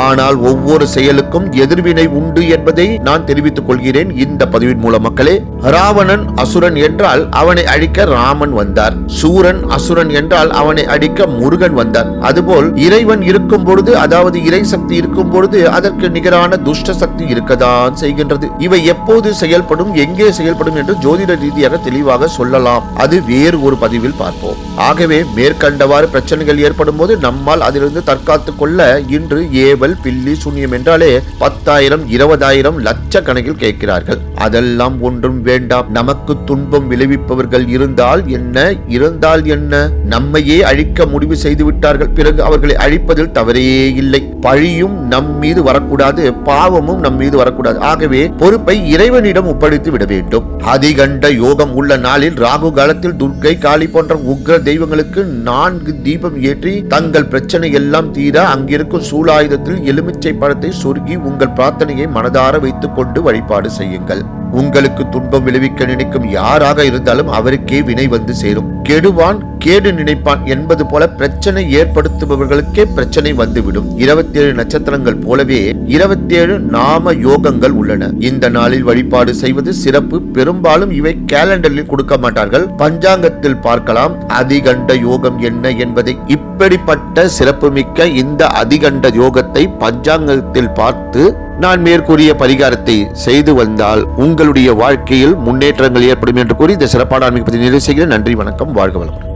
ஆனால் ஒவ்வொரு செயலுக்கும் எதிர்வினை உண்டு என்பதை நான் தெரிவித்துக் கொள்கிறேன். இந்த பதிவின் மூலம் மக்களே ராவணன் அசுரன் என்றால் அவனை அழிக்க ராமன் வந்தார். சூரன் அசுரன் என்றால் அவனை அழிக்க முருகன் வந்தார். அதுபோல் இறைவன் இருக்கும் பொழுது அதாவது இறை சக்தி இருக்கும் பொழுது அதற்கு நிகரான துஷ்ட சக்தி இருக்கதான் செய்கின்றது. இவை எப்போது செயல்படும் எங்கே செயல்படும் என்று ஜோதிட ரீதியாக தெளிவாக சொல்லலாம். அது வேறு ஒரு பதிவில் பார்ப்போம். ஆகவே மேற்கண்டவாறு பிரச்சனைகள் ஏற்படும் போது நம்மால் அதிலிருந்து தற்காத்துக் கொள்ள இன்று ஏவல் பில்லி சூன்யம் என்றாலே பத்தாயிரம் இருபதாயிரம் லட்சக்கணக்கில் கேட்கிறார்கள். அதெல்லாம் ஒன்றும் வேண்டாம். நமக்கு துன்பம் விளைவிப்பவர்கள் இருந்தால் என்ன? இருந்தால் என்ன? நம்மையே அழிக்க முடிவு செய்து விட்டார்கள். பிறகு அவர்களை அழிப்பதில் தவறே இல்லை. பழியும் நம் மீது வரக்கூடாது. பாவமும் நம் மீது வரக்கூடாது. ஆகவே பொறுப்பை இறைவனிடம் ஒப்படைத்து விட வேண்டும். அதிகண்ட யோகம் உள்ள நாளில் ராகு காலத்தில் துர்க்கை காளி போன்ற உக்ர தெய்வங்களுக்கு நான்கு தீபம் ஏற்றி தங்கள் பிரச்சனை எல்லாம் தீர அங்கிருக்கும் சூலாயுதத்தில் எலுமிச்சை பழத்தை சொருகி உங்கள் பிரார்த்தனையை மனதார வைத்துக் கொண்டு வழிபாடு செய்யுங்கள். உங்களுக்கு துன்பம் விளைவிக்க நினைக்கும் யாராக இருந்தாலும் அவருக்கே வினை வந்து சேரும். கெடுவான் கேடு நினைப்பான் என்பது போல பிரச்சனை ஏற்படுத்துபவர்களுக்கே பிரச்சனை வந்துவிடும். இருபத்தி ஏழு நட்சத்திரங்கள் போலவே இருபத்தி ஏழு நாம யோகங்கள் உள்ளன. இந்த நாளில் வழிபாடு செய்வது சிறப்பு. பெரும்பாலும் இவை கேலண்டரில் கொடுக்க மாட்டார்கள். பஞ்சாங்கத்தில் பார்க்கலாம். அதிகண்ட யோகம் என்ன என்பதை இப்படிப்பட்ட சிறப்புமிக்க இந்த அதிகண்ட யோகத்தை பஞ்சாங்கத்தில் பார்த்து நான் மேற்கூறிய பரிகாரத்தை செய்து வந்தால் உங்களுடைய வாழ்க்கையில் முன்னேற்றங்கள் ஏற்படும் என்று கூறி இந்த சிறப்பான ஆன்மீக பற்றி நிறைவு செய்கிறேன். நன்றி வணக்கம் வாழ்க வளமுடன்.